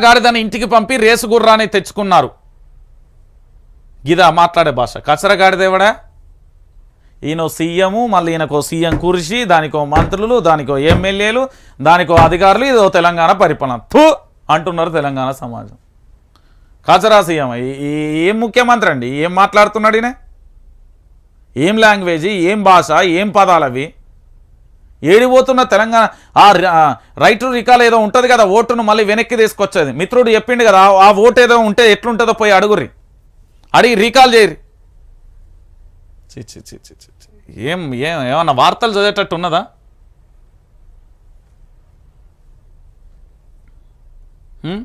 గాడిదని ఇంటికి పంపి రేసు గుర్రాన్ని తెచ్చుకున్నారు. గిదా మాట్లాడే భాష. కచరగాడిదేవడా ఈయన సీఎం మళ్ళీ ఈయనకో సీఎం కురిసి దానికో మంత్రులు దానికో ఎమ్మెల్యేలు దానికో అధికారులు ఇదో తెలంగాణ పరిపాలన. థూ! అంటున్నారు తెలంగాణ సమాజం. కచరా సీఎం ఈ- ఏం ముఖ్యమంత్రి అండి? ఏం మాట్లాడుతున్నాడు ఈయన? ఏం లాంగ్వేజ్? ఏం భాష? ఏం పదాలు అవి ఏడిపోతున్న తెలంగాణ ఆ ర- రైట్ రికాల్ ఏదో ఉంటుంది కదా ఓటును మళ్ళీ వెనక్కి తీసుకొచ్చేది. మిత్రుడు చెప్పిండు కదా ఆ- ఓటు ఏదో ఉంటే ఎట్లుంటుందో పోయి అడుగుర్రి. అడిగి రీకాల్ చేయరు ఏం ఏం ఏమన్నా వార్తలు చదివేటట్టు ఉన్నదా? Hmm?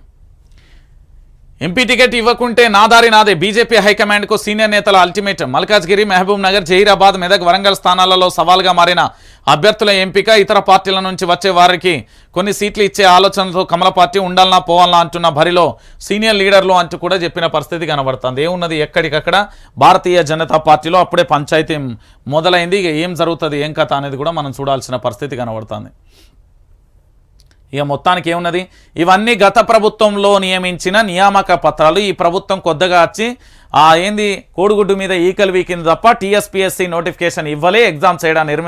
ఎంపీ టికెట్ ఇవ్వకుంటే నా దారి నాదే. బీజేపీ హైకమాండ్కు సీనియర్ నేతల అల్టిమేటం. మల్కాజ్గిరి మహబూబ్ నగర్ జహీరాబాద్ మెదక్ వరంగల్ స్థానాలలో సవాల్గా మారిన అభ్యర్థుల ఎంపిక ఇతర పార్టీల నుంచి వచ్చే వారికి కొన్ని సీట్లు ఇచ్చే ఆలోచనతో కమల పార్టీ ఉండాలనా పోవాలనా అంటున్న భరిలో సీనియర్ లీడర్లు అంటూ కూడా చెప్పిన పరిస్థితి కనబడుతుంది. ఏమున్నది ఎక్కడికక్కడ? భారతీయ జనతా పార్టీలో అప్పుడే పంచాయతీ మొదలైంది. ఏం జరుగుతుంది ఏం కథ అనేది కూడా మనం చూడాల్సిన పరిస్థితి కనబడుతుంది. ఇక మొత్తానికి ఏమున్నది? ఇవన్నీ గత ప్రభుత్వంలో నియమించిన నియామక పత్రాలు. ఈ ప్రభుత్వం కొత్తగా వచ్చి ఆ ఏంది కోడిగుడ్డు మీద ఈకలు వీకింది తప్ప టీఎస్పీఎస్సీ నోటిఫికేషన్ ఇవ్వలే ఎగ్జామ్ చేయడం నిర్మ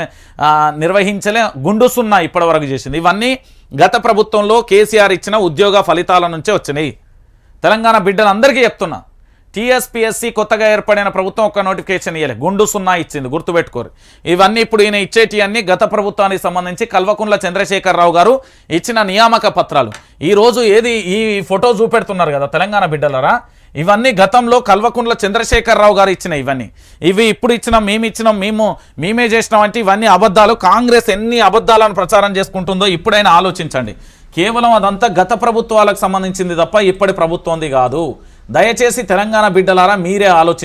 నిర్వహించలే గుండు సున్నా ఇప్పటివరకు చేసింది. ఇవన్నీ గత ప్రభుత్వంలో కేసీఆర్ ఇచ్చిన ఉద్యోగ ఫలితాల నుంచే వచ్చినాయి. తెలంగాణ బిడ్డలందరికీ చెప్తున్నా. టీఎస్పీఎస్సీ కొత్తగా ఏర్పడిన ప్రభుత్వం ఒక నోటిఫికేషన్ ఇవ్వలే గుండు సున్నా ఇచ్చింది గుర్తుపెట్టుకోరు. ఇవన్నీ ఇప్పుడు ఈయన ఇచ్చేటివన్నీ గత ప్రభుత్వానికి సంబంధించి కల్వకుంట్ల చంద్రశేఖరరావు గారు ఇచ్చిన నియామక పత్రాలు. ఈరోజు ఏది ఈ ఫోటో చూపెడుతున్నారు కదా తెలంగాణ బిడ్డలరా? ఇవన్నీ గతంలో కల్వకుంట్ల చంద్రశేఖరరావు గారు ఇచ్చిన ఇవన్నీ. ఇవి ఇప్పుడు ఇచ్చినాం మేము ఇచ్చినాం మేము మేమే చేసినాం అంటే ఇవన్నీ అబద్ధాలు. కాంగ్రెస్ ఎన్ని అబద్ధాలను ప్రచారం చేసుకుంటుందో ఇప్పుడైనా ఆలోచించండి. కేవలం అదంతా గత ప్రభుత్వాలకు సంబంధించింది తప్ప ఇప్పటి ప్రభుత్వంది కాదు. దయచేసి తెలంగాణ బిడ్డలారా మీరే ఆలోచించండి.